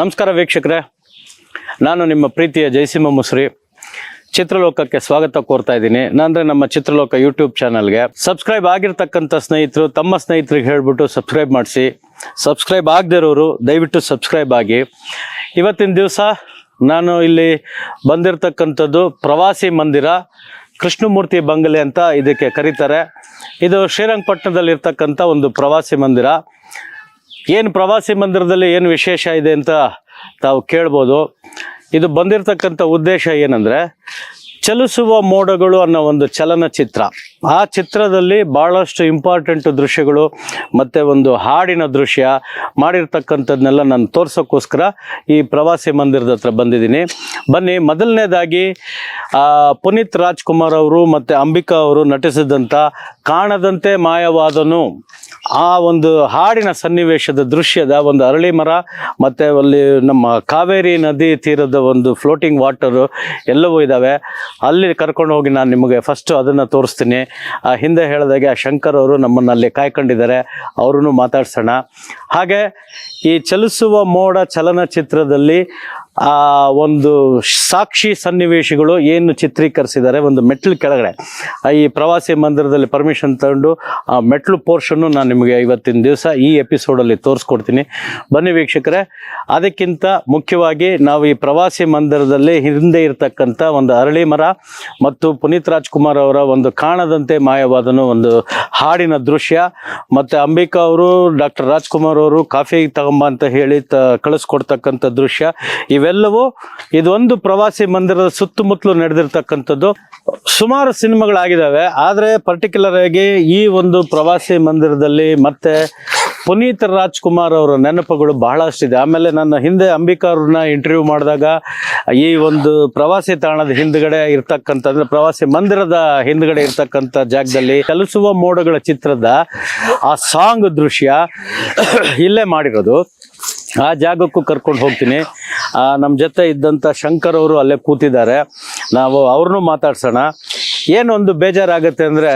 ನಮಸ್ಕಾರ ವೀಕ್ಷಕರೇ. ನಾನು ನಿಮ್ಮ ಪ್ರೀತಿಯ ಜಯಸಿಂಹ ಮುಸ್ರಿ. ಚಿತ್ರಲೋಕಕ್ಕೆ ಸ್ವಾಗತ ಕೋರ್ತಾ ಇದ್ದೀನಿ. ಅಂದರೆ ನಮ್ಮ ಚಿತ್ರಲೋಕ ಯೂಟ್ಯೂಬ್ ಚಾನಲ್ಗೆ ಸಬ್ಸ್ಕ್ರೈಬ್ ಆಗಿರ್ತಕ್ಕಂಥ ಸ್ನೇಹಿತರು, ತಮ್ಮ ಸ್ನೇಹಿತರಿಗೆ ಹೇಳ್ಬಿಟ್ಟು ಸಬ್ಸ್ಕ್ರೈಬ್ ಮಾಡಿಸಿ. ಸಬ್ಸ್ಕ್ರೈಬ್ ಆಗದಿರೋರು, ದಯವಿಟ್ಟು ಸಬ್ಸ್ಕ್ರೈಬ್ ಆಗಿ. ಇವತ್ತಿನ ದಿವಸ ನಾನು ಇಲ್ಲಿ ಬಂದಿರತಕ್ಕಂಥದ್ದು ಪ್ರವಾಸಿ ಮಂದಿರ, ಕೃಷ್ಣಮೂರ್ತಿ ಬಂಗಲೆ ಅಂತ ಇದಕ್ಕೆ ಕರೀತಾರೆ. ಇದು ಶ್ರೀರಂಗಪಟ್ಟಣದಲ್ಲಿರ್ತಕ್ಕಂಥ ಒಂದು ಪ್ರವಾಸಿ ಮಂದಿರ. ಏನು ಪ್ರವಾಸಿ ಮಂದಿರದಲ್ಲಿ ಏನು ವಿಶೇಷ ಇದೆ ಅಂತ ತಾವು ಕೇಳ್ಬೋದು. ಇದು ಬಂದಿರತಕ್ಕಂಥ ಉದ್ದೇಶ ಏನಂದರೆ, ಚಲಿಸುವ ಮೋಡಗಳು ಅನ್ನೋ ಒಂದು ಚಲನಚಿತ್ರ. ಆ ಚಿತ್ರದಲ್ಲಿ ಭಾಳಷ್ಟು ಇಂಪಾರ್ಟೆಂಟ್ ದೃಶ್ಯಗಳು ಮತ್ತು ಒಂದು ಹಾಡಿನ ದೃಶ್ಯ ಮಾಡಿರ್ತಕ್ಕಂಥದ್ದನ್ನೆಲ್ಲ ನಾನು ತೋರ್ಸೋಕ್ಕೋಸ್ಕರ ಈ ಪ್ರವಾಸಿ ಮಂದಿರದ ಹತ್ರ ಬಂದಿದ್ದೀನಿ. ಬನ್ನಿ, ಮೊದಲನೇದಾಗಿ ಪುನೀತ್ ರಾಜ್ಕುಮಾರ್ ಅವರು ಮತ್ತು ಅಂಬಿಕಾ ಅವರು ನಟಿಸಿದಂಥ ಕಾಣದಂತೆ ಮಾಯವಾದನು. ಆ ಒಂದು ಹಾಡಿನ ಸನ್ನಿವೇಶದ ದೃಶ್ಯದ ಒಂದು ಅರಳಿ ಮರ, ಮತ್ತು ಅಲ್ಲಿ ನಮ್ಮ ಕಾವೇರಿ ನದಿ ತೀರದ ಒಂದು ಫ್ಲೋಟಿಂಗ್ ವಾಟರು ಎಲ್ಲವೂ ಇದ್ದಾವೆ ಅಲ್ಲಿ ಕರ್ಕೊಂಡು ಹೋಗಿ ನಾನು ನಿಮಗೆ ಫಸ್ಟು ಅದನ್ನು ತೋರಿಸ್ತೀನಿ. ಆ ಹಿಂದೆ ಹೇಳಿದಾಗೆ ಆ ಶಂಕರ್ ಅವರು ನಮ್ಮನ್ನು ಅಲ್ಲಿ ಕಾಯ್ಕೊಂಡಿದ್ದಾರೆ. ಅವ್ರೂ ಮಾತಾಡ್ಸೋಣ. ಹಾಗೆ ಈ ಚಲಿಸುವ ಮೋಡ ಚಲನಚಿತ್ರದಲ್ಲಿ, ಆ, ಒಂದು ಸಾಕ್ಷಿ ಸನ್ನಿವೇಶಗಳು ಏನು ಚಿತ್ರೀಕರಿಸಿದ್ದಾರೆ, ಒಂದು ಮೆಟ್ಲು ಕೆಳಗಡೆ. ಈ ಪ್ರವಾಸಿ ಮಂದಿರದಲ್ಲಿ ಪರ್ಮಿಷನ್ ತಗೊಂಡು, ಆ ಮೆಟ್ಲು ಪೋರ್ಷನ್ನು ನಾನು ನಿಮಗೆ ಇವತ್ತಿನ ದಿವಸ ಈ ಎಪಿಸೋಡಲ್ಲಿ ತೋರಿಸ್ಕೊಡ್ತೀನಿ. ಬನ್ನಿ ವೀಕ್ಷಕರೇ, ಅದಕ್ಕಿಂತ ಮುಖ್ಯವಾಗಿ ನಾವು ಈ ಪ್ರವಾಸಿ ಮಂದಿರದಲ್ಲಿ ಹಿಂದೆ ಇರತಕ್ಕಂಥ ಒಂದು ಅರಳಿ ಮರ ಮತ್ತು ಪುನೀತ್ ರಾಜ್ಕುಮಾರ್ ಅವರ ಒಂದು ಕಾಣದಂತೆ ಮಾಯವಾದನು ಒಂದು ಹಾಡಿನ ದೃಶ್ಯ. ಮತ್ತು ಅಂಬಿಕಾ ಅವರು, ಡಾಕ್ಟರ್ ರಾಜ್ಕುಮಾರ್ ಅವರು, ಕಾಫಿ ತಗೊಂಬ ಅಂತ ಹೇಳಿ ತ ಕಳಿಸ್ಕೊಡ್ತಕ್ಕಂಥ ದೃಶ್ಯ. ಇವೆಲ್ಲವೂ ಇದೊಂದು ಪ್ರವಾಸಿ ಮಂದಿರದ ಸುತ್ತಮುತ್ತಲು ನಡೆದಿರ್ತಕ್ಕಂಥದ್ದು. ಸುಮಾರು ಸಿನಿಮಾಗಳಾಗಿದ್ದಾವೆ ಆದರೆ ಪರ್ಟಿಕ್ಯುಲರ್ ಆಗಿ ಈ ಒಂದು ಪ್ರವಾಸಿ ಮಂದಿರದಲ್ಲಿ ಮತ್ತೆ ಪುನೀತ್ ರಾಜ್ಕುಮಾರ್ ಅವರ ನೆನಪುಗಳು ಬಹಳಷ್ಟಿದೆ. ಆಮೇಲೆ ನನ್ನ ಹಿಂದೆ ಅಂಬಿಕಾ ಅವ್ರನ್ನ ಇಂಟರ್ವ್ಯೂ ಮಾಡಿದಾಗ ಈ ಒಂದು ಪ್ರವಾಸಿ ತಾಣದ ಹಿಂದ್ಗಡೆ ಇರ್ತಕ್ಕಂಥ ಅಂದ್ರೆ ಪ್ರವಾಸಿ ಮಂದಿರದ ಹಿಂದ್ಗಡೆ ಇರ್ತಕ್ಕಂಥ ಜಾಗದಲ್ಲಿ ಚಲಿಸುವ ಮೋಡಗಳ ಚಿತ್ರದ ಆ ಸಾಂಗ್ ದೃಶ್ಯ ಇಲ್ಲೇ ಮಾಡಿರೋದು. ಆ ಜಾಗಕ್ಕೂ ಕರ್ಕೊಂಡು ಹೋಗ್ತೀನಿ. ನಮ್ಮ ಜೊತೆ ಇದ್ದಂಥ ಶಂಕರ್ ಅವರು ಅಲ್ಲೇ ಕೂತಿದ್ದಾರೆ. ನಾವು ಅವ್ರನ್ನೂ ಮಾತಾಡ್ಸೋಣ. ಏನೊಂದು ಬೇಜಾರಾಗುತ್ತೆ ಅಂದರೆ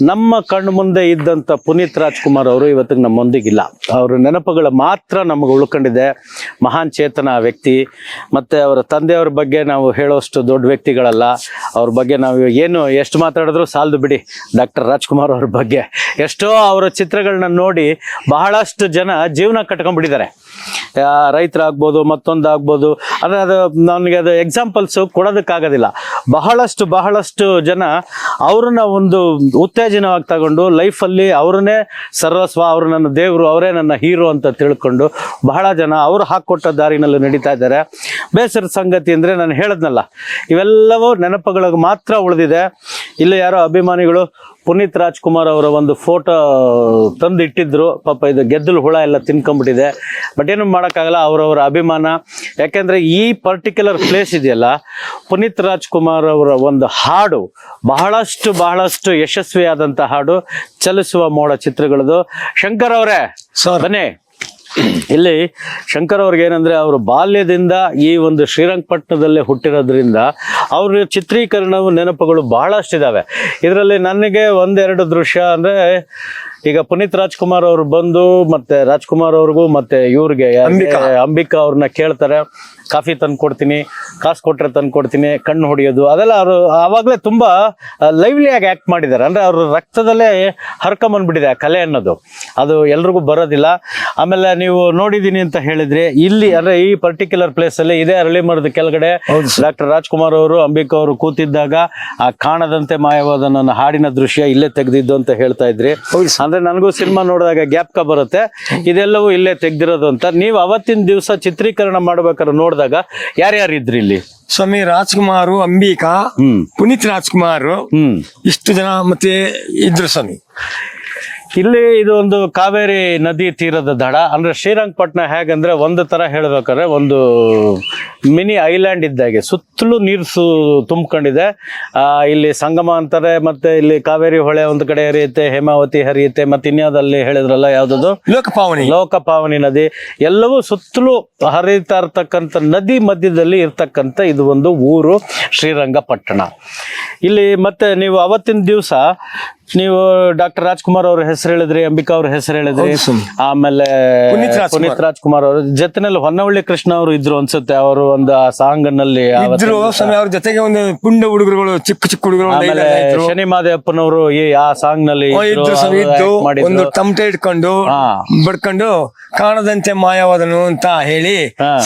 ನಮ್ಮ ಕಣ್ಣು ಮುಂದೆ ಇದ್ದಂಥ ಪುನೀತ್ ರಾಜ್ಕುಮಾರ್ ಅವರು ಇವತ್ತಿಗೆ ನಮ್ಮೊಂದಿಗಿಲ್ಲ ಅವರ ನೆನಪುಗಳು ಮಾತ್ರ ನಮಗೆ ಉಳ್ಕೊಂಡಿದೆ. ಮಹಾನ್ ಚೇತನ ವ್ಯಕ್ತಿ. ಮತ್ತು ಅವರ ತಂದೆಯವ್ರ ಬಗ್ಗೆ ನಾವು ಹೇಳೋಷ್ಟು ದೊಡ್ಡ ವ್ಯಕ್ತಿಗಳಲ್ಲ. ಅವ್ರ ಬಗ್ಗೆ ನಾವು ಏನು ಎಷ್ಟು ಮಾತಾಡಿದ್ರು ಸಾಲದು ಬಿಡಿ. ಡಾಕ್ಟರ್ ರಾಜ್ಕುಮಾರ್ ಅವ್ರ ಬಗ್ಗೆ. ಎಷ್ಟೋ ಅವರ ಚಿತ್ರಗಳನ್ನ ನೋಡಿ ಬಹಳಷ್ಟು ಜನ ಜೀವನ ಕಟ್ಕೊಂಡ್ಬಿಟ್ಟಿದ್ದಾರೆ. ರೈತರಾಗ್ಬೋದು ಮತ್ತೊಂದು ಆಗ್ಬೋದು ಅಂದರೆ ಅದು ನನಗೆ ಅದು ಎಕ್ಸಾಂಪಲ್ಸು ಕೊಡೋದಕ್ಕಾಗೋದಿಲ್ಲ. ಬಹಳಷ್ಟು ಬಹಳಷ್ಟು ಜನ ಅವ್ರನ್ನ ಒಂದು ಉತ್ತೇಜನವಾಗಿ ತಗೊಂಡು ಲೈಫಲ್ಲಿ ಅವ್ರನ್ನೇ ಸರ್ವಸ್ವ, ಅವರು ನನ್ನ ದೇವರು, ಅವರೇ ನನ್ನ ಹೀರೋ ಅಂತ ತಿಳ್ಕೊಂಡು ಬಹಳ ಜನ ಅವರು ಹಾಕ್ಕೊಟ್ಟ ದಾರಿನಲ್ಲಿ ನಡೀತಾ ಇದ್ದಾರೆ. ಬೇಸರದ ಸಂಗತಿ ಅಂದರೆ ನಾನು ಹೇಳಿದ್ನಲ್ಲ, ಇವೆಲ್ಲವೂ ನೆನಪುಗಳಿಗೆ ಮಾತ್ರ ಉಳಿದಿದೆ. ಇಲ್ಲಿ ಯಾರೋ ಅಭಿಮಾನಿಗಳು ಪುನೀತ್ ರಾಜ್ಕುಮಾರ್ ಅವರ ಒಂದು ಫೋಟೋ ತಂದು ಇಟ್ಟಿದ್ರು ಪಾಪ ಇದು ಗೆದ್ದಲು ಹುಳ ಎಲ್ಲ ತಿನ್ಕೊಂಡ್ಬಿಟ್ಟಿದೆ. ಬಟ್ ಏನು ಮಾಡೋಕ್ಕಾಗಲ್ಲ ಅವರವರ ಅಭಿಮಾನ. ಯಾಕೆಂದರೆ ಈ ಪರ್ಟಿಕ್ಯುಲರ್ ಪ್ಲೇಸ್ ಇದೆಯಲ್ಲ ಪುನೀತ್ ರಾಜ್ಕುಮಾರ್ ಅವರ ಒಂದು ಹಾಡು ಬಹಳಷ್ಟು ಬಹಳಷ್ಟು ಯಶಸ್ವಿಯಾದಂಥ ಹಾಡು ಚಲಿಸುವ ಮೋಡ ಚಿತ್ರಗಳದು. ಶಂಕರ್ ಅವರೇ ಸರ್ ಬನ್ನಿ. ಇಲ್ಲಿ ಶಂಕರ್ ಅವ್ರಿಗೆ ಏನಂದ್ರೆ ಅವರು ಬಾಲ್ಯದಿಂದ ಈ ಒಂದು ಶ್ರೀರಂಗಪಟ್ಟಣದಲ್ಲೇ ಹುಟ್ಟಿರೋದ್ರಿಂದ ಅವ್ರ ಚಿತ್ರೀಕರಣವು ನೆನಪುಗಳು ಬಹಳಷ್ಟಿದಾವೆ. ಇದರಲ್ಲಿ ನನಗೆ ಒಂದೆರಡು ದೃಶ್ಯ ಅಂದ್ರೆ ಈಗ ಪುನೀತ್ ರಾಜ್ಕುಮಾರ್ ಅವರು ಬಂದು ಮತ್ತೆ ರಾಜ್ಕುಮಾರ್ ಅವ್ರಿಗೂ ಮತ್ತೆ ಇವ್ರಿಗೆ ಯಾರ್ಗೆ? ಅಂಬಿಕಾ. ಅವ್ರನ್ನ ಕೇಳ್ತಾರೆ ಕಾಫಿ ತಂದು ಕೊಡ್ತೀನಿ ಕಾಸು ಕೊಟ್ಟರೆ ತಂದು ಕೊಡ್ತೀನಿ ಕಣ್ಣು ಹೊಡೆಯೋದು ಅದೆಲ್ಲ ಅವರು ಆವಾಗಲೇ ತುಂಬಾ ಲೈವ್ಲಿಯಾಗಿ ಆ್ಯಕ್ಟ್ ಮಾಡಿದ್ದಾರೆ. ಅಂದ್ರೆ ಅವರು ರಕ್ತದಲ್ಲೇ ಹರ್ಕೊಂಬಂದ್ಬಿಟ್ಟಿದೆ ಆ ಕಲೆ ಅನ್ನೋದು. ಅದು ಎಲ್ರಿಗೂ ಬರೋದಿಲ್ಲ. ಆಮೇಲೆ ನೀವು ನೋಡಿದ್ದೀನಿ ಅಂತ ಹೇಳಿದ್ರಿ ಇಲ್ಲಿ ಅಂದ್ರೆ ಈ ಪರ್ಟಿಕ್ಯುಲರ್ ಪ್ಲೇಸಲ್ಲಿ ಇದೇ ಅರಳಿ ಮರದ ಕೆಳಗಡೆ ಡಾಕ್ಟರ್ ರಾಜ್ಕುಮಾರ್ ಅವರು ಅಂಬಿಕಾ ಅವರು ಕೂತಿದ್ದಾಗ ಆ ಕಾಣದಂತೆ ಮಾಯವಾದ ನನ್ನ ಹಾಡಿನ ದೃಶ್ಯ ಇಲ್ಲೇ ತೆಗೆದಿದ್ದು ಅಂತ ಹೇಳ್ತಾ ಇದ್ರಿ. ಅಂದ್ರೆ ನನಗೂ ಸಿನಿಮಾ ನೋಡಿದಾಗ ಗ್ಯಾಪ್ಕ ಬರುತ್ತೆ. ಇದೆಲ್ಲವೂ ಇಲ್ಲೇ ತೆಗ್ದಿರೋದು ಅಂತ. ನೀವು ಅವತ್ತಿನ ದಿವಸ ಚಿತ್ರೀಕರಣ ಮಾಡ್ಬೇಕಾದ್ರೆ ನೋಡಿದಾಗ ಯಾರ್ಯಾರು ಇದ್ರಿ ಇಲ್ಲಿ? ಸ್ವಾಮಿ ರಾಜ್ಕುಮಾರ್ ಅಂಬಿಕಾ ಪುನೀತ್ ರಾಜ್ಕುಮಾರ್ ಇಷ್ಟು ಜನ ಮತ್ತೆ ಇದ್ರು ಸ್ವಾಮಿ. ಇಲ್ಲಿ ಇದು ಒಂದು ಕಾವೇರಿ ನದಿ ತೀರದ ದಡ. ಅಂದ್ರೆ ಶ್ರೀರಂಗಪಟ್ಟಣ ಹೇಗಂದ್ರೆ ಒಂದು ತರ ಹೇಳ್ಬೇಕಾದ್ರೆ ಒಂದು ಮಿನಿ ಐಲ್ಯಾಂಡ್ ಇದ್ದಾಗೆ ಸುತ್ತಲೂ ನೀರು ಸು ತುಂಬ್ಕೊಂಡಿದೆ. ಇಲ್ಲಿ ಸಂಗಮ ಅಂತಾರೆ ಮತ್ತೆ ಇಲ್ಲಿ ಕಾವೇರಿ ಹೊಳೆ ಒಂದು ಕಡೆ ಹರಿಯುತ್ತೆ ಹೇಮಾವತಿ ಹರಿಯುತ್ತೆ ಮತ್ತೆ ಇನ್ಯಾವುದಲ್ಲಿ ಹೇಳಿದ್ರಲ್ಲ ಯಾವ್ದದು? ಲೋಕಪಾವನಿ ಲೋಕಪಾವನಿ ನದಿ. ಎಲ್ಲವೂ ಸುತ್ತಲೂ ಹರಿತಾ ಇರ್ತಕ್ಕಂಥ ನದಿ ಮಧ್ಯದಲ್ಲಿ ಇರ್ತಕ್ಕಂಥ ಇದು ಒಂದು ಊರು ಶ್ರೀರಂಗಪಟ್ಟಣ. ಇಲ್ಲಿ ಮತ್ತೆ ನೀವು ಅವತ್ತಿನ ದಿವಸ ನೀವು ಡಾಕ್ಟರ್ ರಾಜ್ಕುಮಾರ್ ಅವ್ರ ಹೆಸರು ಹೇಳಿದ್ರಿ ಅಂಬಿಕಾ ಅವ್ರ ಹೆಸರು ಹೇಳಿದ್ರಿ ಆಮೇಲೆ ಪುನೀತ್ ರಾಜ್ಕುಮಾರ್. ಅವರು ಜೊತೆನಲ್ಲಿ ಹೊನ್ನವಳ್ಳಿ ಕೃಷ್ಣ ಅವರು ಇದ್ರು ಅನ್ಸುತ್ತೆ ಅವರು ಒಂದು ಆ ಸಾಂಗ್ನಲ್ಲಿ ಇದ್ರು ಸ್ವಾಮಿ ಅವ್ರ ಜೊತೆಗೆ ಒಂದು ಪುಂಡ ಹುಡುಗರುಗಳು ಚಿಕ್ಕ ಚಿಕ್ಕ ಹುಡುಗರು ಆಮೇಲೆ ಶನಿ ಮಾದೇವಪ್ಪನವರು ಈ ಆ ಸಾಂಗ್ನಲ್ಲಿ. ಒಂದು ತಮಟೆ ಇಟ್ಕೊಂಡು. ಬಡ್ಕೊಂಡು ಕಾಣದಂತೆ ಮಾಯವಾದನು ಅಂತ ಹೇಳಿ.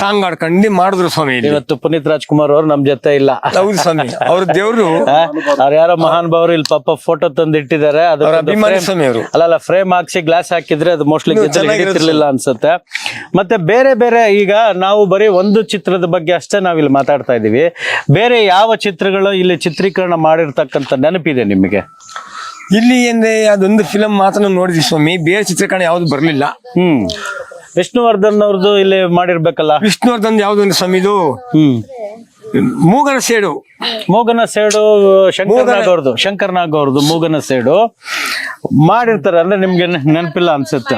ಸಾಂಗ್ ಆಡ್ಕೊಂಡು ಮಾಡಿದ್ರು ಸ್ವಾಮಿ ಇವತ್ತು ಪುನೀತ್ ರಾಜ್ಕುಮಾರ್ ಅವರು ನಮ್ ಜೊತೆ ಇಲ್ಲ ಹೌದು ಸ್ವಾಮಿ ಅವ್ರ ದೇವ್ರು ಅವ್ರ ಯಾರೋ ಮಹಾನ್ ಭಾವರು ಇಲ್ಲಿ ಪಾಪ ಫೋಟೋ ತಂದು ಇಟ್ಟಿದ್ದಾರೆ ಅವ್ರ ಅಲ್ಲ ಫ್ರೇಮ್ ಹಾಕ್ಸಿ ಗ್ಲಾಸ್ ಹಾಕಿದ್ರೆ ಅದು ಮೋಸ್ಟ್ಲಿ ಹಿಡಿತಿರ್ಲಿಲ್ಲ ಅನ್ಸುತ್ತೆ. ಮತ್ತೆ ಬೇರೆ ಬೇರೆ ಈಗ ನಾವು ಬರೀ ಒಂದು ಚಿತ್ರದ ಬಗ್ಗೆ ಅಷ್ಟೇ ಇಲ್ಲಿ ಮಾತಾಡ್ತಾ ಇದೀವಿ. ಬೇರೆ ಯಾವ ಚಿತ್ರಗಳು ಇಲ್ಲಿ ಚಿತ್ರೀಕರಣ ಮಾಡಿರ್ತಕ್ಕಂಥ ನೆನಪಿದೆ ನಿಮಗೆ? ಇಲ್ಲಿ ಅಂದ್ರೆ ಅದೊಂದು ಫಿಲಂ ಮಾತ್ರ ನೋಡಿದ್ವಿ ಸ್ವಾಮಿ. ಬೇರೆ ಚಿತ್ರೀಕರಣ ಯಾವ್ದು ಬರ್ಲಿಲ್ಲ. ಹ್ಮ್. ವಿಷ್ಣುವರ್ಧನ್ ಅವ್ರದ್ದು ಇಲ್ಲಿ ಮಾಡಿರ್ಬೇಕಲ್ಲ? ವಿಷ್ಣುವರ್ಧನ್ ಯಾವ್ದು ಅಂದ್ರೆ ಸ್ವಾಮಿ ಇದು? ಹ್ಮ್. ಮೂಗನ ಸೇಡು. ಮೂಗನ ಸೇಡು ಶಂಕರ್ನಾಗ್ ಅವ್ರದ್ದು ಶಂಕರ್ನಾಗ್ ಅವ್ರದ್ದು ಮೂಗನ ಸೇಡು. ಮಾಡಿರ್ತಾರೆ ಅಂದ್ರೆ ನಿಮ್ಗೆ ನೆನಪಿಲ್ಲ ಅನ್ಸುತ್ತೆ.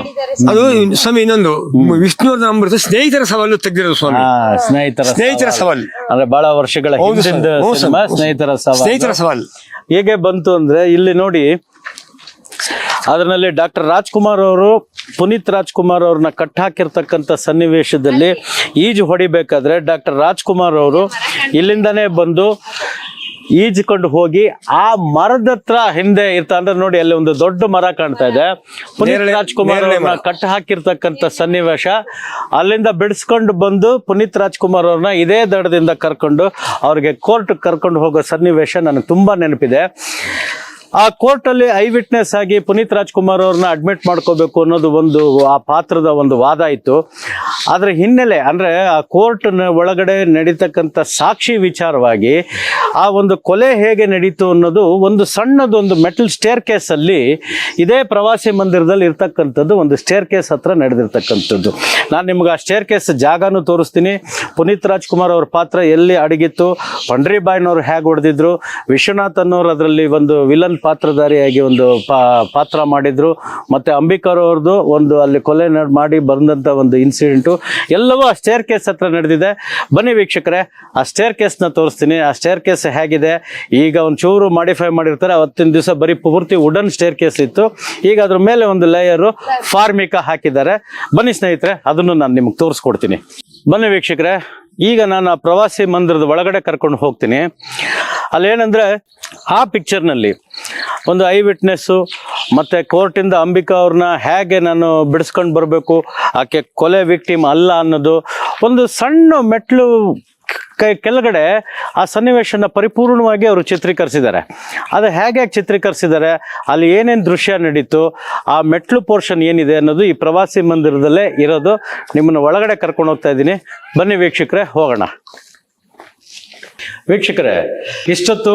ಅದು ಸ್ವಾಮಿ ಇನ್ನೊಂದು ವಿಷ್ಣುವರ್ಧನ್ ಅಮೃತ ಸ್ನೇಹಿತರ ಸವಾಲು ತೆಗ್ದಿರೋದು ಸ್ವಾಮಿ. ಆ, ಸ್ನೇಹಿತರ ಸ್ನೇಹಿತರ ಸವಾಲ್. ಅಂದ್ರೆ ಬಹಳ ವರ್ಷಗಳ ಹೌದು ಹಿಂದಿನ ಸಿನಿಮಾ ಸ್ನೇಹಿತರ ಸವಾಲು. ಸ್ನೇಹಿತರ ಸವಾಲ್. ಹೇಗೆ ಬಂತು ಅಂದ್ರೆ ಇಲ್ಲಿ ನೋಡಿ ಅದರಲ್ಲಿ ಡಾಕ್ಟರ್ ರಾಜ್ಕುಮಾರ್ ಅವರು ಪುನೀತ್ ರಾಜ್ಕುಮಾರ್ ಅವ್ರನ್ನ ಕಟ್ಟಾಕಿರ್ತಕ್ಕಂಥ ಸನ್ನಿವೇಶದಲ್ಲಿ ಈಜು ಹೊಡಿಬೇಕಾದ್ರೆ ಡಾಕ್ಟರ್ ರಾಜ್ಕುಮಾರ್ ಅವರು ಇಲ್ಲಿಂದನೇ ಬಂದು ಈಜುಕೊಂಡು ಹೋಗಿ ಆ ಮರದ ಹತ್ರ ಹಿಂದೆ ಇರ್ತಾ ಅಂದ್ರೆ ನೋಡಿ ಅಲ್ಲಿ ಒಂದು ದೊಡ್ಡ ಮರ ಕಾಣ್ತಾ ಇದೆ. ಪುನೀತ್ ರಾಜ್ಕುಮಾರ್ ಅವ್ರನ್ನ ಕಟ್ಟ ಹಾಕಿರ್ತಕ್ಕಂಥ ಸನ್ನಿವೇಶ. ಅಲ್ಲಿಂದ ಬಿಡಿಸ್ಕೊಂಡು ಬಂದು ಪುನೀತ್ ರಾಜ್ಕುಮಾರ್ ಅವ್ರನ್ನ ಇದೇ ದಡದಿಂದ ಕರ್ಕೊಂಡು ಅವ್ರಿಗೆ ಕೋರ್ಟ್ ಕರ್ಕೊಂಡು ಹೋಗೋ ಸನ್ನಿವೇಶ ನನಗೆ ತುಂಬಾ ನೆನಪಿದೆ. ಆ ಕೋರ್ಟ್ ಅಲ್ಲಿ ಐ ವಿಟ್ನೆಸ್ ಆಗಿ ಪುನೀತ್ ರಾಜ್ಕುಮಾರ್ ಅವ್ರನ್ನ ಅಡ್ಮಿಟ್ ಮಾಡ್ಕೋಬೇಕು ಅನ್ನೋದು ಒಂದು ಆ ಪಾತ್ರದ ಒಂದು ವಾದ ಇತ್ತು. ಆದರೆ ಹಿನ್ನೆಲೆ, ಅಂದ್ರೆ ಆ ಕೋರ್ಟ್ ಒಳಗಡೆ ನಡೀತಕ್ಕಂಥ ಸಾಕ್ಷಿ ವಿಚಾರವಾಗಿ ಆ ಒಂದು ಕೊಲೆ ಹೇಗೆ ನಡೀತು ಅನ್ನೋದು ಒಂದು ಸಣ್ಣದೊಂದು ಮೆಟಲ್ ಸ್ಟೇರ್ ಕೇಸ್ ಅಲ್ಲಿ ಇದೇ ಪ್ರವಾಸಿ ಮಂದಿರದಲ್ಲಿ ಇರ್ತಕ್ಕಂಥದ್ದು ಒಂದು ಸ್ಟೇರ್ ಕೇಸ್ ಹತ್ರ ನಡೆದಿರ್ತಕ್ಕಂಥದ್ದು. ನಾನು ನಿಮ್ಗೆ ಆ ಸ್ಟೇರ್ ಕೇಸ್ ಜಾಗನೂ ತೋರಿಸ್ತೀನಿ. ಪುನೀತ್ ರಾಜ್ಕುಮಾರ್ ಅವ್ರ ಪಾತ್ರ ಎಲ್ಲಿ ಅಡಗಿತ್ತು? ಪಂಡ್ರಿಬಾಯ್ನವ್ರು ಹೇಗೆ ಹೊಡೆದಿದ್ರು? ವಿಶ್ವನಾಥ್ ಅನ್ನೋರು ಅದರಲ್ಲಿ ಒಂದು ವಿಲನ್ ಪಾತ್ರಧಾರಿಯಾಗಿ ಒಂದು ಪಾತ್ರ ಮಾಡಿದ್ರು. ಮತ್ತೆ ಅಂಬಿಕರ್ ಅವ್ರದ್ದು ಒಂದು ಅಲ್ಲಿ ಕೊಲೆ ಮಾಡಿ ಬಂದಂತ ಒಂದು ಇನ್ಸಿಡೆಂಟು ಎಲ್ಲವೂ ಆ ಸ್ಟೇರ್ ಕೇಸ್ ಹತ್ರ ನಡೆದಿದೆ. ಬನ್ನಿ ವೀಕ್ಷಕರೇ, ಆ ಸ್ಟೇರ್ ಕೇಸ್ನ ತೋರಿಸ್ತೀನಿ. ಆ ಸ್ಟೇರ್ ಕೇಸ್ ಹೇಗಿದೆ? ಈಗ ಒಂದು ಚೂರು ಮಾಡಿಫೈ ಮಾಡಿರ್ತಾರೆ. ಅವತ್ತಿನ ದಿವಸ ಬರೀ ಪೂರ್ತಿ ವುಡನ್ ಸ್ಟೇರ್ ಕೇಸ್ ಇತ್ತು. ಈಗ ಅದ್ರ ಮೇಲೆ ಒಂದು ಲೇಯರು ಫಾರ್ಮಿಕಾ ಹಾಕಿದ್ದಾರೆ. ಬನ್ನಿ ಸ್ನೇಹಿತರೆ, ಅದನ್ನು ನಾನು ನಿಮ್ಗೆ ತೋರಿಸ್ಕೊಡ್ತೀನಿ. ಬನ್ನಿ ವೀಕ್ಷಕರೇ, ಈಗ ನಾನು ಆ ಪ್ರವಾಸಿ ಮಂದಿರದ ಒಳಗಡೆ ಕರ್ಕೊಂಡು ಹೋಗ್ತೀನಿ. ಅಲ್ಲೇನಂದ್ರೆ, ಆ ಪಿಕ್ಚರ್ನಲ್ಲಿ ಒಂದು ಐ ವಿಟ್ನೆಸ್ಸು ಮತ್ತು ಕೋರ್ಟಿಂದ ಅಂಬಿಕಾ ಅವ್ರನ್ನ ಹೇಗೆ ನಾನು ಬಿಡಿಸ್ಕೊಂಡು ಬರಬೇಕು, ಆಕೆ ಕೊಲೆ ವಿಕ್ಟಿಮ್ ಅಲ್ಲ ಅನ್ನೋದು, ಒಂದು ಸಣ್ಣ ಮೆಟ್ಲು ಕೈ, ಕೆಳಗಡೆ ಆ ಸನ್ನಿವೇಶನ ಪರಿಪೂರ್ಣವಾಗಿ ಅವರು ಚಿತ್ರೀಕರಿಸಿದ್ದಾರೆ. ಅದು ಹೇಗೆ ಚಿತ್ರೀಕರಿಸಿದ್ದಾರೆ, ಅಲ್ಲಿ ಏನೇನು ದೃಶ್ಯ ನಡೀತು, ಆ ಮೆಟ್ಲು ಪೋರ್ಷನ್ ಏನಿದೆ ಅನ್ನೋದು ಈ ಪ್ರವಾಸಿ ಮಂದಿರದಲ್ಲೇ ಇರೋದು. ನಿಮ್ಮನ್ನು ಒಳಗಡೆ ಕರ್ಕೊಂಡು ಹೋಗ್ತಾ ಇದ್ದೀನಿ. ಬನ್ನಿ ವೀಕ್ಷಕರೇ, ಹೋಗೋಣ. ವೀಕ್ಷಕರೇ, ಇಷ್ಟೊತ್ತು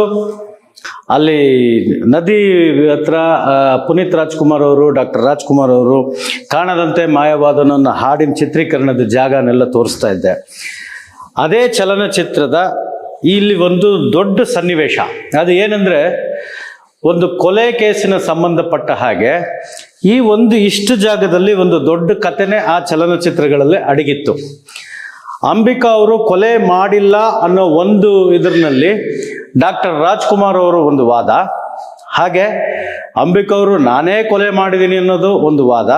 ಅಲ್ಲಿ ನದಿ ಹತ್ರ ಪುನೀತ್ ರಾಜ್ಕುಮಾರ್ ಅವರು, ಡಾಕ್ಟರ್ ರಾಜ್ಕುಮಾರ್ ಅವರು ಕಾಣದಂತೆ ಮಾಯವಾದನನ್ನ ಹಾಡಿನ ಚಿತ್ರೀಕರಣದ ಜಾಗನೆಲ್ಲ ತೋರಿಸ್ತಾ ಇದ್ದೆ. ಅದೇ ಚಲನಚಿತ್ರದ ಇಲ್ಲಿ ಒಂದು ದೊಡ್ಡ ಸನ್ನಿವೇಶ. ಅದು ಏನಂದ್ರೆ, ಒಂದು ಕೊಲೆ ಕೇಸಿನ ಸಂಬಂಧಪಟ್ಟ ಹಾಗೆ ಈ ಒಂದು ಇಷ್ಟು ಜಾಗದಲ್ಲಿ ಒಂದು ದೊಡ್ಡ ಕಥೆನೇ ಆ ಚಲನಚಿತ್ರಗಳಲ್ಲಿ ಅಡಗಿತ್ತು. ಅಂಬಿಕಾ ಅವರು ಕೊಲೆ ಮಾಡಿಲ್ಲ ಅನ್ನೋ ಒಂದು ಇದರಲ್ಲಿ ಡಾಕ್ಟರ್ ರಾಜ್ಕುಮಾರ್ ಅವರು ಒಂದು ವಾದ. ಹಾಗೆ ಅವರು, ನಾನೇ ಕೊಲೆ ಮಾಡಿದ್ದೀನಿ ಅನ್ನೋದು ಒಂದು ವಾದ.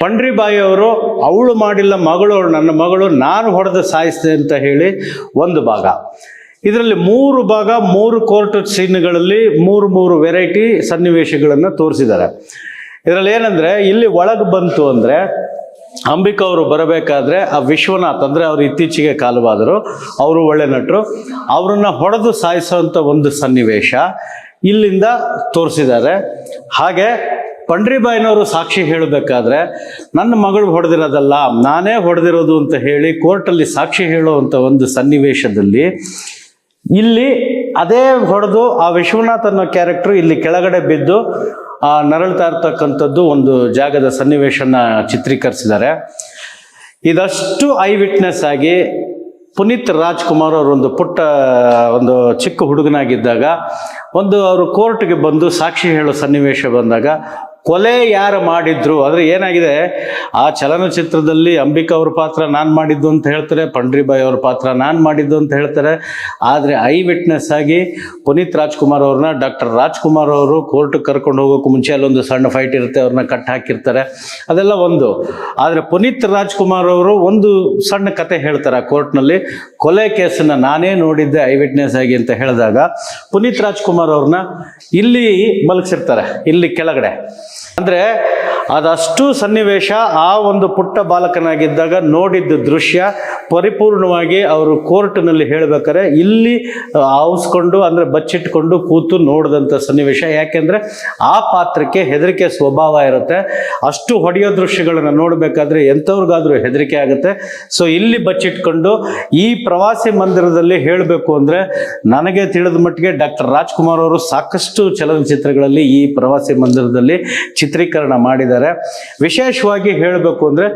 ಪಂಡ್ರಿಬಾಯಿ ಅವರು, ಅವಳು ಮಾಡಿಲ್ಲ, ಮಗಳು, ನನ್ನ ಮಗಳು, ನಾನು ಹೊಡೆದು ಸಾಯಿಸಿದೆ ಅಂತ ಹೇಳಿ ಒಂದು ಭಾಗ. ಇದರಲ್ಲಿ ಮೂರು ಭಾಗ, ಮೂರು ಕೋರ್ಟ್ ಸೀನ್ಗಳಲ್ಲಿ ಮೂರು ಮೂರು ವೆರೈಟಿ ಸನ್ನಿವೇಶಗಳನ್ನು ತೋರಿಸಿದ್ದಾರೆ. ಇದರಲ್ಲಿ ಏನಂದರೆ, ಇಲ್ಲಿ ಒಳಗೆ ಬಂತು ಅಂದ್ರೆ ಅಂಬಿಕಾ ಅವರು ಬರಬೇಕಾದ್ರೆ ಆ ವಿಶ್ವನಾಥ್, ಅಂದರೆ ಅವರು ಇತ್ತೀಚೆಗೆ ಕಾಲವಾದರು, ಅವರು ಒಳ್ಳೆ ನಟರು. ಅವರನ್ನು ಹೊಡೆದು ಸಾಯಿಸುವಂತ ಒಂದು ಸನ್ನಿವೇಶ ಇಲ್ಲಿಂದ ತೋರಿಸಿದ್ದಾರೆ. ಹಾಗೆ ಪಂಡ್ರಿಬಾಯಿನವರು ಸಾಕ್ಷಿ ಹೇಳಬೇಕಾದ್ರೆ, ನನ್ನ ಮಗಳು ಹೊಡೆದಿರೋದಲ್ಲ, ನಾನೇ ಹೊಡೆದಿರೋದು ಅಂತ ಹೇಳಿ ಕೋರ್ಟಲ್ಲಿ ಸಾಕ್ಷಿ ಹೇಳುವಂಥ ಒಂದು ಸನ್ನಿವೇಶದಲ್ಲಿ ಇಲ್ಲಿ ಅದೇ ಹೊಡೆದು ಆ ವಿಶ್ವನಾಥ್ ಅನ್ನೋ ಕ್ಯಾರೆಕ್ಟರ್ ಇಲ್ಲಿ ಕೆಳಗಡೆ ಬಿದ್ದು ಆ ನರಳ್ತಾ ಇರ್ತಕ್ಕಂಥದ್ದು ಒಂದು ಜಾಗದ ಸನ್ನಿವೇಶನ ಚಿತ್ರೀಕರಿಸಿದ್ದಾರೆ. ಇದಷ್ಟು ಐ ವಿಟ್ನೆಸ್ ಆಗಿ ಪುನೀತ್ ರಾಜ್ಕುಮಾರ್ ಅವರು ಒಂದು ಪುಟ್ಟ, ಒಂದು ಚಿಕ್ಕ ಹುಡುಗನಾಗಿದ್ದಾಗ, ಒಂದು ಅವರು ಕೋರ್ಟ್ಗೆ ಬಂದು ಸಾಕ್ಷಿ ಹೇಳೋ ಸನ್ನಿವೇಶ ಬಂದಾಗ ಕೊಲೆ ಯಾರು ಮಾಡಿದ್ರು? ಆದರೆ ಏನಾಗಿದೆ? ಆ ಚಲನಚಿತ್ರದಲ್ಲಿ ಅಂಬಿಕಾ ಅವ್ರ ಪಾತ್ರ ನಾನು ಮಾಡಿದ್ದು ಅಂತ ಹೇಳ್ತಾರೆ, ಪಂಡ್ರಿಬಾಯಿ ಅವ್ರ ಪಾತ್ರ ನಾನು ಮಾಡಿದ್ದು ಅಂತ ಹೇಳ್ತಾರೆ. ಆದರೆ ಐ ವಿಟ್ನೆಸ್ ಆಗಿ ಪುನೀತ್ ರಾಜ್ಕುಮಾರ್ ಅವ್ರನ್ನ, ಡಾಕ್ಟರ್ ರಾಜ್ಕುಮಾರ್ ಅವರು ಕೋರ್ಟ್ಗೆ ಕರ್ಕೊಂಡು ಹೋಗೋಕ್ಕೂ ಮುಂಚೆ ಅಲ್ಲೊಂದು ಸಣ್ಣ ಫೈಟ್ ಇರುತ್ತೆ, ಅವ್ರನ್ನ ಕಟ್ ಹಾಕಿರ್ತಾರೆ. ಅದೆಲ್ಲ ಒಂದು. ಆದರೆ ಪುನೀತ್ ರಾಜ್ಕುಮಾರ್ ಅವರು ಒಂದು ಸಣ್ಣ ಕತೆ ಹೇಳ್ತಾರೆ ಆ ಕೋರ್ಟ್ನಲ್ಲಿ. ಕೊಲೆ ಕೇಸನ್ನು ನಾನೇ ನೋಡಿದ್ದೆ ಐ ವಿಟ್ನೆಸ್ ಆಗಿ ಅಂತ ಹೇಳಿದಾಗ ಪುನೀತ್ ರಾಜ್ಕುಮಾರ್ ಅವ್ರನ್ನ ಇಲ್ಲಿ ಮಲಗಿಸಿರ್ತಾರೆ, ಇಲ್ಲಿ ಕೆಳಗಡೆ. ಅಂದರೆ ಅದಷ್ಟು ಸನ್ನಿವೇಶ ಆ ಒಂದು ಪುಟ್ಟ ಬಾಲಕನಾಗಿದ್ದಾಗ ನೋಡಿದ್ದ ದೃಶ್ಯ ಪರಿಪೂರ್ಣವಾಗಿ ಅವರು ಕೋರ್ಟ್ನಲ್ಲಿ ಹೇಳ್ಬೇಕಾದ್ರೆ ಇಲ್ಲಿ ಆವಿಸ್ಕೊಂಡು ಅಂದರೆ ಬಚ್ಚಿಟ್ಕೊಂಡು ಕೂತು ನೋಡಿದಂಥ ಸನ್ನಿವೇಶ. ಯಾಕೆಂದರೆ ಆ ಪಾತ್ರಕ್ಕೆ ಹೆದರಿಕೆ ಸ್ವಭಾವ ಇರುತ್ತೆ. ಅಷ್ಟು ಹೊಡೆಯೋ ದೃಶ್ಯಗಳನ್ನು ನೋಡಬೇಕಾದ್ರೆ ಎಂಥವ್ರಿಗಾದ್ರೂ ಹೆದರಿಕೆ ಆಗುತ್ತೆ. ಸೊ ಇಲ್ಲಿ ಬಚ್ಚಿಟ್ಕೊಂಡು ಈ ಪ್ರವಾಸಿ ಮಂದಿರದಲ್ಲಿ ಹೇಳಬೇಕು ಅಂದರೆ ನನಗೆ ತಿಳಿದ ಮಟ್ಟಿಗೆ ಡಾಕ್ಟರ್ ರಾಜ್ಕುಮಾರ್ ಅವರು ಸಾಕಷ್ಟು ಚಲನಚಿತ್ರಗಳಲ್ಲಿ ಈ ಪ್ರವಾಸಿ ಮಂದಿರದಲ್ಲಿ ಚಿತ್ರೀಕರಣ ಮಾಡಿದ್ದಾರೆ. ವಿಶೇಷವಾಗಿ ಹೇಳಬೇಕು ಅಂದರೆ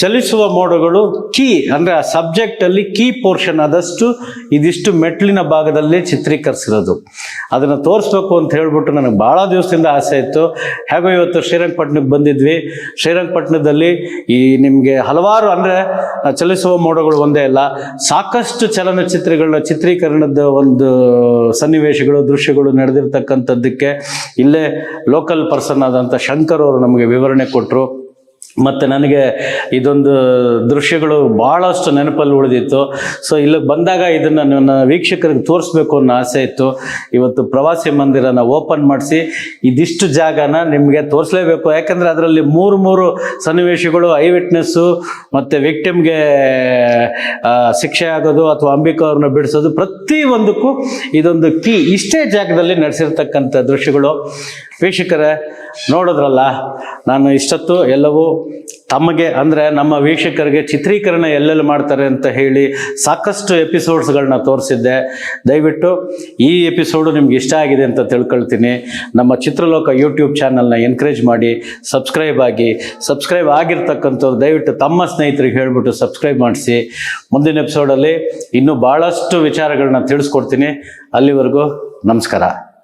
ಚಲಿಸುವ ಮೋಡಗಳು ಕೀ ಅಂದರೆ ಆ ಸಬ್ಜೆಕ್ಟಲ್ಲಿ ಕೀ ಪೋರ್ಷನ್ ಆದಷ್ಟು ಇದಿಷ್ಟು ಮೆಟ್ಲಿನ ಭಾಗದಲ್ಲಿ ಚಿತ್ರೀಕರಿಸಿರೋದು. ಅದನ್ನು ತೋರಿಸ್ಬೇಕು ಅಂತ ಹೇಳ್ಬಿಟ್ಟು ನನಗೆ ಭಾಳ ದಿವಸದಿಂದ ಆಸೆ ಇತ್ತು. ಹೇಗೋ ಇವತ್ತು ಶ್ರೀರಂಗಪಟ್ಟಣಕ್ಕೆ ಬಂದಿದ್ವಿ. ಶ್ರೀರಂಗಪಟ್ಟಣದಲ್ಲಿ ಈ ನಿಮಗೆ ಹಲವಾರು ಅಂದರೆ ಚಲಿಸುವ ಮೋಡಗಳು ಒಂದೇ ಅಲ್ಲ, ಸಾಕಷ್ಟು ಚಲನಚಿತ್ರಗಳನ್ನ ಚಿತ್ರೀಕರಣದ ಒಂದು ಸನ್ನಿವೇಶಗಳು, ದೃಶ್ಯಗಳು ನಡೆದಿರ್ತಕ್ಕಂಥದ್ದಕ್ಕೆ ಇಲ್ಲೇ ಲೋಕಲ್ ಪರ್ಸನ್ ಆದಂಥ ಶಂಕರ್ ಅವರು ನಮಗೆ ವಿವರಣೆ ಕೊಟ್ಟರು ಮತ್ತು ನನಗೆ ಇದೊಂದು ದೃಶ್ಯಗಳು ಭಾಳಷ್ಟು ನೆನಪಲ್ಲಿ ಉಳಿದಿತ್ತು. ಸೊ ಇಲ್ಲಿಗೆ ಬಂದಾಗ ಇದನ್ನು ನನ್ನ ವೀಕ್ಷಕರಿಗೆ ತೋರಿಸ್ಬೇಕು ಅನ್ನೋ ಆಸೆ ಇತ್ತು. ಇವತ್ತು ಪ್ರವಾಸಿ ಮಂದಿರನ ಓಪನ್ ಮಾಡಿಸಿ ಇದಿಷ್ಟು ಜಾಗನ ನಿಮಗೆ ತೋರಿಸ್ಲೇಬೇಕು. ಯಾಕಂದರೆ ಅದರಲ್ಲಿ ಮೂರು ಮೂರು ಸನ್ನಿವೇಶಗಳು ಐ ವಿಟ್ನೆಸ್ಸು ಮತ್ತು ವಿಕ್ಟಿಮ್ಗೆ ಶಿಕ್ಷೆ ಆಗೋದು ಅಥವಾ ಅಂಬಿಕಾ ಅವ್ರನ್ನ ಬಿಡಿಸೋದು ಪ್ರತಿಯೊಂದಕ್ಕೂ ಇದೊಂದು ಕೀ ಇಷ್ಟೇ ಜಾಗದಲ್ಲಿ ನಡೆಸಿರ್ತಕ್ಕಂಥ ದೃಶ್ಯಗಳು. ವೀಕ್ಷಕರೇ, ನೋಡಿದ್ರಲ್ಲ, ನಾನು ಇಷ್ಟೊತ್ತು ಎಲ್ಲವೂ ತಮಗೆ, ಅಂದರೆ ನಮ್ಮ ವೀಕ್ಷಕರಿಗೆ ಚಿತ್ರೀಕರಣ ಎಲ್ಲೆಲ್ಲಿ ಮಾಡ್ತಾರೆ ಅಂತ ಹೇಳಿ ಸಾಕಷ್ಟು ಎಪಿಸೋಡ್ಸ್ಗಳನ್ನ ತೋರಿಸಿದ್ದೆ. ದಯವಿಟ್ಟು ಈ ಎಪಿಸೋಡು ನಿಮ್ಗೆ ಇಷ್ಟ ಆಗಿದೆ ಅಂತ ತಿಳ್ಕೊಳ್ತೀನಿ. ನಮ್ಮ ಚಿತ್ರಲೋಕ ಯೂಟ್ಯೂಬ್ ಚಾನಲ್ನ ಎನ್ಕರೇಜ್ ಮಾಡಿ ಸಬ್ಸ್ಕ್ರೈಬ್ ಆಗಿ ಸಬ್ಸ್ಕ್ರೈಬ್ ಆಗಿರ್ತಕ್ಕಂಥವ್ರು ದಯವಿಟ್ಟು ತಮ್ಮ ಸ್ನೇಹಿತರಿಗೆ ಹೇಳಿಬಿಟ್ಟು ಸಬ್ಸ್ಕ್ರೈಬ್ ಮಾಡಿಸಿ. ಮುಂದಿನ ಎಪಿಸೋಡಲ್ಲಿ ಇನ್ನೂ ಭಾಳಷ್ಟು ವಿಚಾರಗಳನ್ನ ತಿಳಿಸ್ಕೊಡ್ತೀನಿ. ಅಲ್ಲಿವರೆಗೂ ನಮಸ್ಕಾರ.